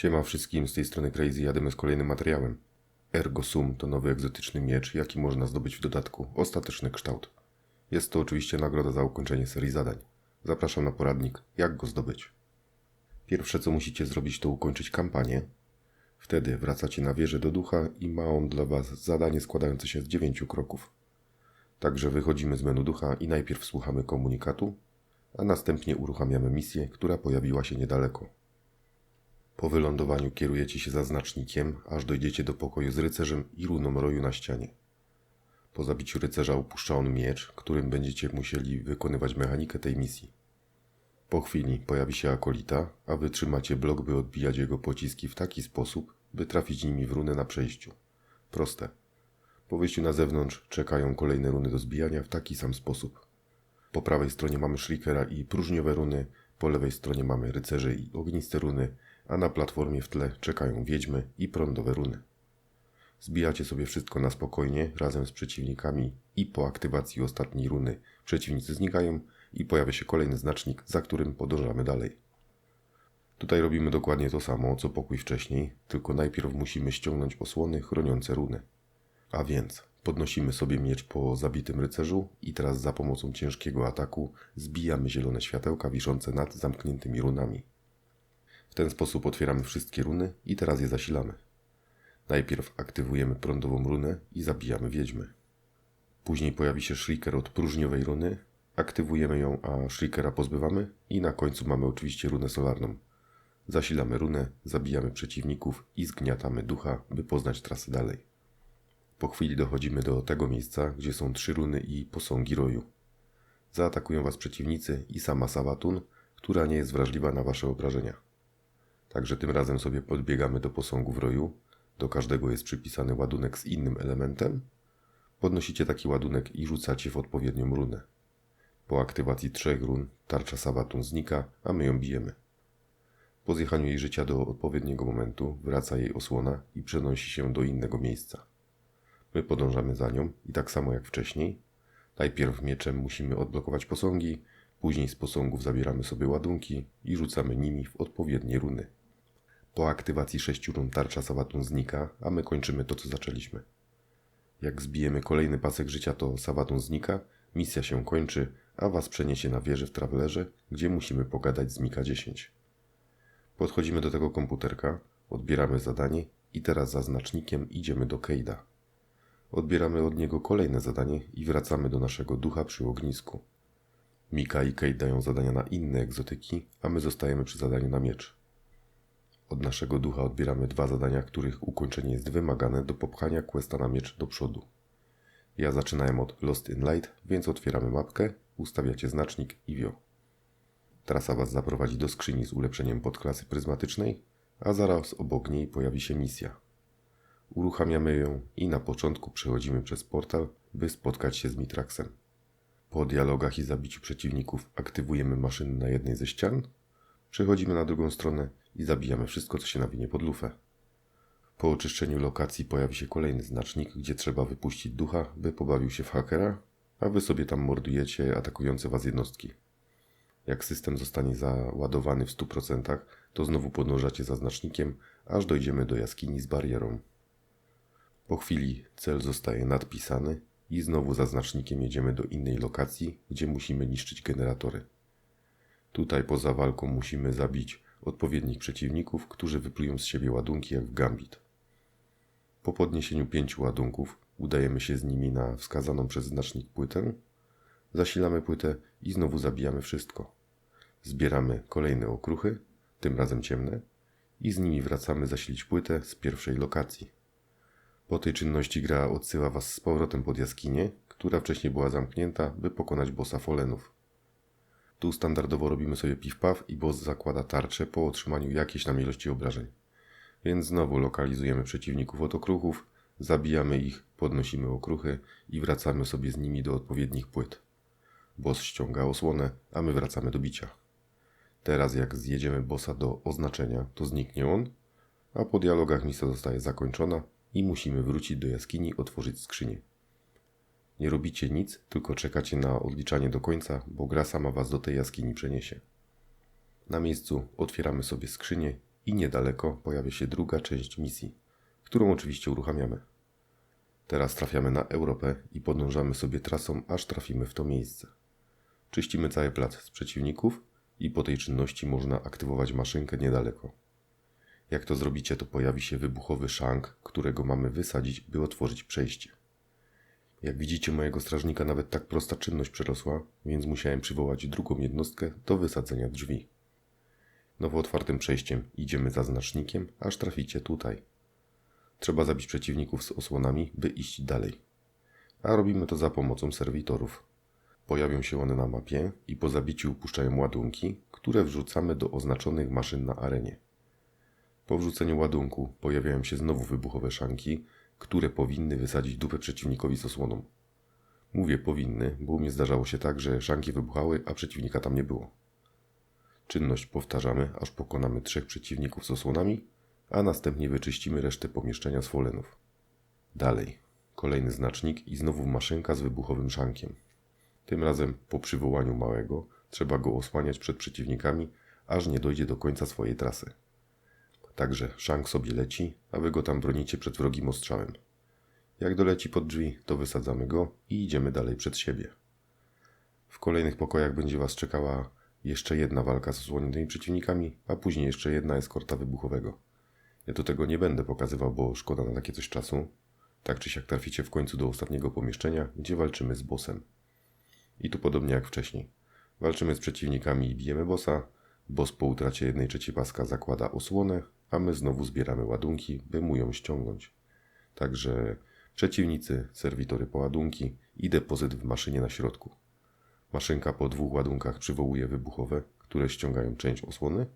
Siema wszystkim, z tej strony Crazy jadymy z kolejnym materiałem. Ergo Sum to nowy egzotyczny miecz, jaki można zdobyć w dodatku. Ostateczny kształt. Jest to oczywiście nagroda za ukończenie serii zadań. Zapraszam na poradnik, jak go zdobyć. Pierwsze co musicie zrobić to ukończyć kampanię. Wtedy wracacie na wieżę do ducha i ma on dla Was zadanie składające się z dziewięciu kroków. Także wychodzimy z menu ducha i najpierw słuchamy komunikatu, a następnie uruchamiamy misję, która pojawiła się niedaleko. Po wylądowaniu kierujecie się za znacznikiem, aż dojdziecie do pokoju z rycerzem i runą roju na ścianie. Po zabiciu rycerza upuszcza on miecz, którym będziecie musieli wykonywać mechanikę tej misji. Po chwili pojawi się akolita, a wy trzymacie blok, by odbijać jego pociski w taki sposób, by trafić nimi w runę na przejściu. Proste. Po wyjściu na zewnątrz czekają kolejne runy do zbijania w taki sam sposób. Po prawej stronie mamy Shriekera i próżniowe runy, po lewej stronie mamy rycerze i ogniste runy, a na platformie w tle czekają wiedźmy i prądowe runy. Zbijacie sobie wszystko na spokojnie razem z przeciwnikami i po aktywacji ostatniej runy przeciwnicy znikają i pojawia się kolejny znacznik, za którym podążamy dalej. Tutaj robimy dokładnie to samo, co pokój wcześniej, tylko najpierw musimy ściągnąć osłony chroniące runy. A więc podnosimy sobie miecz po zabitym rycerzu i teraz za pomocą ciężkiego ataku zbijamy zielone światełka wiszące nad zamkniętymi runami. W ten sposób otwieramy wszystkie runy i teraz je zasilamy. Najpierw aktywujemy prądową runę i zabijamy wiedźmy. Później pojawi się Shrieker od próżniowej runy, aktywujemy ją, a Shriekera pozbywamy i na końcu mamy oczywiście runę solarną. Zasilamy runę, zabijamy przeciwników i zgniatamy ducha, by poznać trasę dalej. Po chwili dochodzimy do tego miejsca, gdzie są trzy runy i posągi roju. Zaatakują was przeciwnicy i sama Sawatun, która nie jest wrażliwa na wasze obrażenia. Także tym razem sobie podbiegamy do posągu w roju. Do każdego jest przypisany ładunek z innym elementem. Podnosicie taki ładunek i rzucacie w odpowiednią runę. Po aktywacji trzech run tarcza Sawatun znika, a my ją bijemy. Po zjechaniu jej życia do odpowiedniego momentu wraca jej osłona i przenosi się do innego miejsca. My podążamy za nią i tak samo jak wcześniej. Najpierw mieczem musimy odblokować posągi, później z posągów zabieramy sobie ładunki i rzucamy nimi w odpowiednie runy. Po aktywacji sześciu run tarcza Sawatun znika, a my kończymy to co zaczęliśmy. Jak zbijemy kolejny pasek życia to Sawatun znika, misja się kończy, a was przeniesie na wieżę w Travelerze, gdzie musimy pogadać z Mika 10. Podchodzimy do tego komputerka, odbieramy zadanie i teraz za znacznikiem idziemy do Kejda. Odbieramy od niego kolejne zadanie i wracamy do naszego ducha przy ognisku. Mika i Kate dają zadania na inne egzotyki, a my zostajemy przy zadaniu na miecz. Od naszego ducha odbieramy dwa zadania, których ukończenie jest wymagane do popchania questa na miecz do przodu. Ja zaczynałem od Lost in Light, więc otwieramy mapkę, ustawiacie znacznik i wio. Trasa Was zaprowadzi do skrzyni z ulepszeniem podklasy pryzmatycznej, a zaraz obok niej pojawi się misja. Uruchamiamy ją i na początku przechodzimy przez portal, by spotkać się z Mitraxem. Po dialogach i zabiciu przeciwników aktywujemy maszyny na jednej ze ścian, przechodzimy na drugą stronę i zabijamy wszystko, co się nawinie pod lufę. Po oczyszczeniu lokacji pojawi się kolejny znacznik, gdzie trzeba wypuścić ducha, by pobawił się w hakera, a wy sobie tam mordujecie atakujące was jednostki. Jak system zostanie załadowany w 100%, to znowu podążacie za znacznikiem, aż dojdziemy do jaskini z barierą. Po chwili cel zostaje nadpisany i znowu za znacznikiem jedziemy do innej lokacji, gdzie musimy niszczyć generatory. Tutaj poza walką musimy zabić odpowiednich przeciwników, którzy wyplują z siebie ładunki jak w Gambit. Po podniesieniu pięciu ładunków udajemy się z nimi na wskazaną przez znacznik płytę, zasilamy płytę i znowu zabijamy wszystko. Zbieramy kolejne okruchy, tym razem ciemne, i z nimi wracamy zasilić płytę z pierwszej lokacji. Po tej czynności gra odsyła was z powrotem pod jaskinię, która wcześniej była zamknięta, by pokonać bossa Folenów. Tu standardowo robimy sobie piw-paw i boss zakłada tarczę po otrzymaniu jakiejś tam ilości obrażeń. Więc znowu lokalizujemy przeciwników od okruchów, zabijamy ich, podnosimy okruchy i wracamy sobie z nimi do odpowiednich płyt. Boss ściąga osłonę, a my wracamy do bicia. Teraz jak zjedziemy bossa do oznaczenia, to zniknie on, a po dialogach misja zostaje zakończona i musimy wrócić do jaskini, otworzyć skrzynię. Nie robicie nic, tylko czekacie na odliczanie do końca, bo gra sama was do tej jaskini przeniesie. Na miejscu otwieramy sobie skrzynię i niedaleko pojawia się druga część misji, którą oczywiście uruchamiamy. Teraz trafiamy na Europę i podążamy sobie trasą, aż trafimy w to miejsce. Czyścimy cały plac z przeciwników i po tej czynności można aktywować maszynkę niedaleko. Jak to zrobicie, to pojawi się wybuchowy szank, którego mamy wysadzić, by otworzyć przejście. Jak widzicie, mojego strażnika nawet tak prosta czynność przerosła, więc musiałem przywołać drugą jednostkę do wysadzenia drzwi. Nowo otwartym przejściem idziemy za znacznikiem, aż traficie tutaj. Trzeba zabić przeciwników z osłonami, by iść dalej. A robimy to za pomocą serwitorów. Pojawią się one na mapie i po zabiciu upuszczają ładunki, które wrzucamy do oznaczonych maszyn na arenie. Po wrzuceniu ładunku pojawiają się znowu wybuchowe szanki, które powinny wysadzić dupę przeciwnikowi z osłoną. Mówię powinny, bo mnie zdarzało się tak, że szanki wybuchały, a przeciwnika tam nie było. Czynność powtarzamy, aż pokonamy trzech przeciwników z osłonami, a następnie wyczyścimy resztę pomieszczenia z folenów. Dalej, kolejny znacznik i znowu maszynka z wybuchowym szankiem. Tym razem po przywołaniu małego trzeba go osłaniać przed przeciwnikami, aż nie dojdzie do końca swojej trasy. Także szank sobie leci, a wy go tam bronicie przed wrogim ostrzałem. Jak doleci pod drzwi, to wysadzamy go i idziemy dalej przed siebie. W kolejnych pokojach będzie was czekała jeszcze jedna walka z osłoniętymi przeciwnikami, a później jeszcze jedna eskorta wybuchowego. Ja tu tego nie będę pokazywał, bo szkoda na takie coś czasu. Tak czy siak traficie w końcu do ostatniego pomieszczenia, gdzie walczymy z bossem. I tu podobnie jak wcześniej. Walczymy z przeciwnikami i bijemy bossa. Boss po utracie jednej trzeciej paska zakłada osłonę, a my znowu zbieramy ładunki, by mu ją ściągnąć. Także przeciwnicy, serwitory po ładunki i depozyt w maszynie na środku. Maszynka po dwóch ładunkach przywołuje wybuchowe, które ściągają część osłony.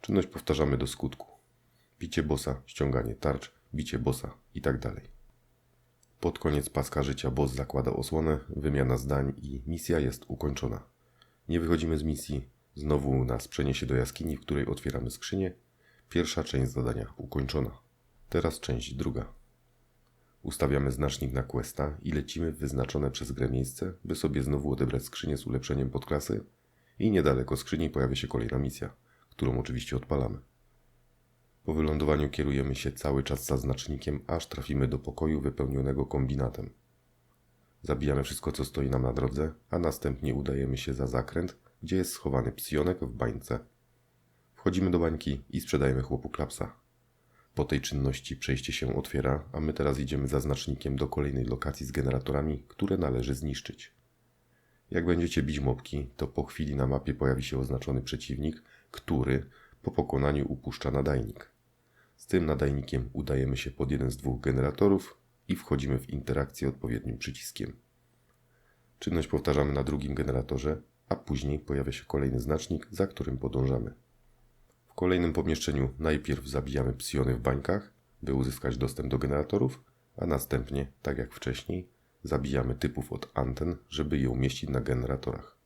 Czynność powtarzamy do skutku. Bicie bossa, ściąganie tarcz, bicie bossa i tak dalej. Pod koniec paska życia boss zakłada osłonę, wymiana zdań i misja jest ukończona. Nie wychodzimy z misji, znowu nas przeniesie do jaskini, w której otwieramy skrzynię. Pierwsza część zadania ukończona. Teraz część druga. Ustawiamy znacznik na questa i lecimy w wyznaczone przez grę miejsce, by sobie znowu odebrać skrzynię z ulepszeniem podklasy i niedaleko skrzyni pojawia się kolejna misja, którą oczywiście odpalamy. Po wylądowaniu kierujemy się cały czas za znacznikiem, aż trafimy do pokoju wypełnionego kombinatem. Zabijamy wszystko, co stoi nam na drodze, a następnie udajemy się za zakręt, gdzie jest schowany psionek w bańce. Wchodzimy do bańki i sprzedajemy chłopu klapsa. Po tej czynności przejście się otwiera, a my teraz idziemy za znacznikiem do kolejnej lokacji z generatorami, które należy zniszczyć. Jak będziecie bić mopki, to po chwili na mapie pojawi się oznaczony przeciwnik, który po pokonaniu upuszcza nadajnik. Z tym nadajnikiem udajemy się pod jeden z dwóch generatorów i wchodzimy w interakcję odpowiednim przyciskiem. Czynność powtarzamy na drugim generatorze, a później pojawia się kolejny znacznik, za którym podążamy. W kolejnym pomieszczeniu najpierw zabijamy psiony w bańkach, by uzyskać dostęp do generatorów, a następnie, tak jak wcześniej, zabijamy typów od anten, żeby je umieścić na generatorach.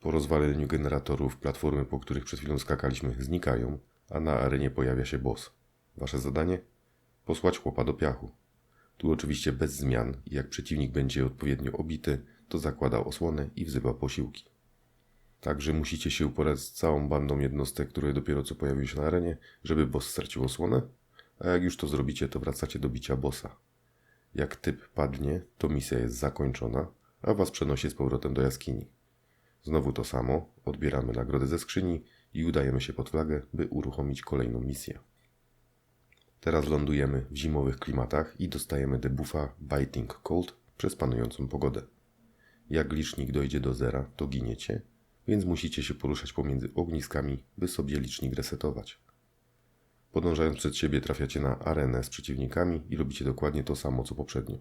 Po rozwaleniu generatorów platformy, po których przed chwilą skakaliśmy, znikają, a na arenie pojawia się boss. Wasze zadanie? Posłać chłopa do piachu. Tu oczywiście bez zmian i jak przeciwnik będzie odpowiednio obity, to zakłada osłonę i wzywa posiłki. Także musicie się uporać z całą bandą jednostek, które dopiero co pojawiły się na arenie, żeby boss stracił osłonę, a jak już to zrobicie, to wracacie do bicia bossa. Jak typ padnie, to misja jest zakończona, a was przenosi z powrotem do jaskini. Znowu to samo, odbieramy nagrodę ze skrzyni i udajemy się pod flagę, by uruchomić kolejną misję. Teraz lądujemy w zimowych klimatach i dostajemy debuffa Biting Cold przez panującą pogodę. Jak licznik dojdzie do zera, to giniecie, więc musicie się poruszać pomiędzy ogniskami, by sobie licznik resetować. Podążając przed siebie trafiacie na arenę z przeciwnikami i robicie dokładnie to samo co poprzednio.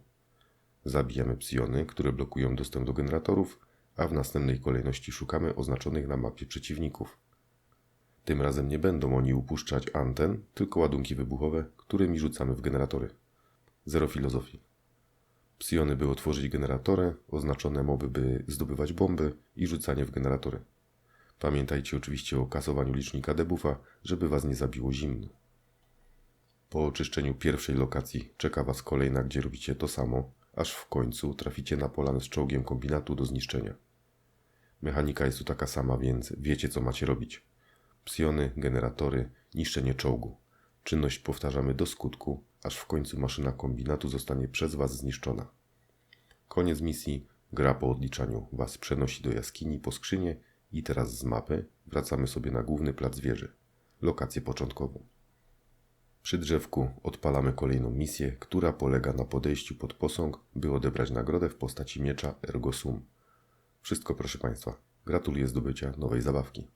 Zabijamy psiony, które blokują dostęp do generatorów, a w następnej kolejności szukamy oznaczonych na mapie przeciwników. Tym razem nie będą oni upuszczać anten, tylko ładunki wybuchowe, którymi rzucamy w generatory. Zero filozofii. Psiony, by otworzyć generatory, oznaczone moby, by zdobywać bomby i rzucanie w generatory. Pamiętajcie oczywiście o kasowaniu licznika debuffa, żeby was nie zabiło zimno. Po oczyszczeniu pierwszej lokacji czeka was kolejna, gdzie robicie to samo, aż w końcu traficie na polan z czołgiem kombinatu do zniszczenia. Mechanika jest tu taka sama, więc wiecie co macie robić. Psiony, generatory Niszczenie czołgu. Czynność powtarzamy do skutku, aż w końcu maszyna kombinatu zostanie przez Was zniszczona. Koniec misji. Gra po odliczaniu Was przenosi do jaskini po skrzynię i teraz z mapy wracamy sobie na główny plac wieży. Lokację początkową. Przy drzewku odpalamy kolejną misję, która polega na podejściu pod posąg, by odebrać nagrodę w postaci miecza Ergo Sum. Wszystko proszę Państwa. Gratuluję zdobycia nowej zabawki.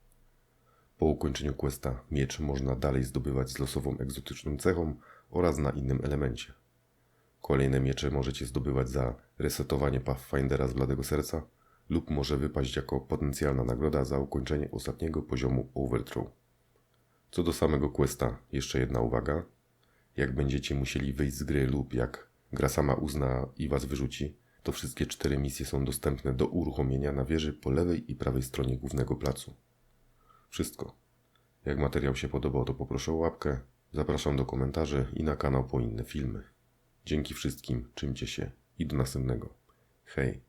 Po ukończeniu questa miecz można dalej zdobywać z losową egzotyczną cechą oraz na innym elemencie. Kolejne miecze możecie zdobywać za resetowanie Pathfindera z Bladego Serca lub może wypaść jako potencjalna nagroda za ukończenie ostatniego poziomu Overthrow. Co do samego questa, jeszcze jedna uwaga. Jak będziecie musieli wyjść z gry lub jak gra sama uzna i was wyrzuci, to wszystkie cztery misje są dostępne do uruchomienia na wieży po lewej i prawej stronie głównego placu. Wszystko. Jak materiał się podobał, to poproszę o łapkę. Zapraszam do komentarzy i na kanał po inne filmy. Dzięki wszystkim, czymcie się i do następnego. Hej.